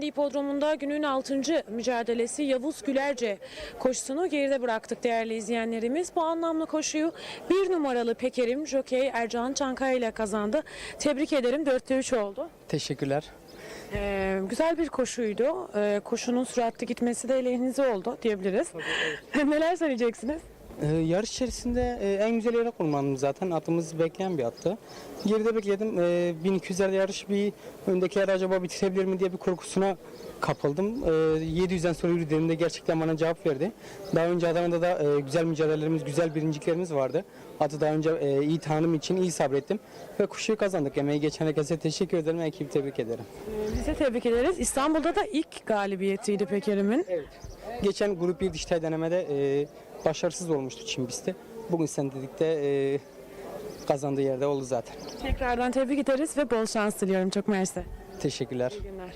Kendi İpodromu'nda günün 6. mücadelesi Yavuz Gülerce koşusunu geride bıraktık değerli izleyenlerimiz. Bu anlamlı koşuyu bir numaralı Pekerim Jokey Ercan Çankaya ile kazandı. Tebrik ederim 4'te 3 oldu. Teşekkürler. Ee, güzel bir koşuydu. Ee, koşunun süratli gitmesi de lehinize oldu diyebiliriz. Neler söyleyeceksiniz? Ee, yarış içerisinde e, en güzel yere konumlandım zaten. Atımız bekleyen bir attı. Geride bekledim. E, 1200'lerde yarış bir öndekiler acaba bitirebilir mi diye bir korkusuna kapıldım. E, 700'den sonra yürüdüğümde gerçekten bana cevap verdi. Daha önce Adana'da da e, güzel mücadelelerimiz, güzel birinciliklerimiz vardı. Atı daha önce e, iyi tanım için iyi sabrettim. Ve koşuyu kazandık. Emeği geçen herkese teşekkür ederim. Ekibi tebrik ederim. Ee, Biz de tebrik ederiz. İstanbul'da da ilk galibiyetiydi Pekerim'in. Evet. Geçen grup bir dijital denemede e, başarısız olmuştu Çin pisti. Bugün sen dedikte e, kazandığı yerde oldu zaten. Tekrardan tebrik ederiz ve bol şans diliyorum. Çok mersi. Teşekkürler. İyi günler.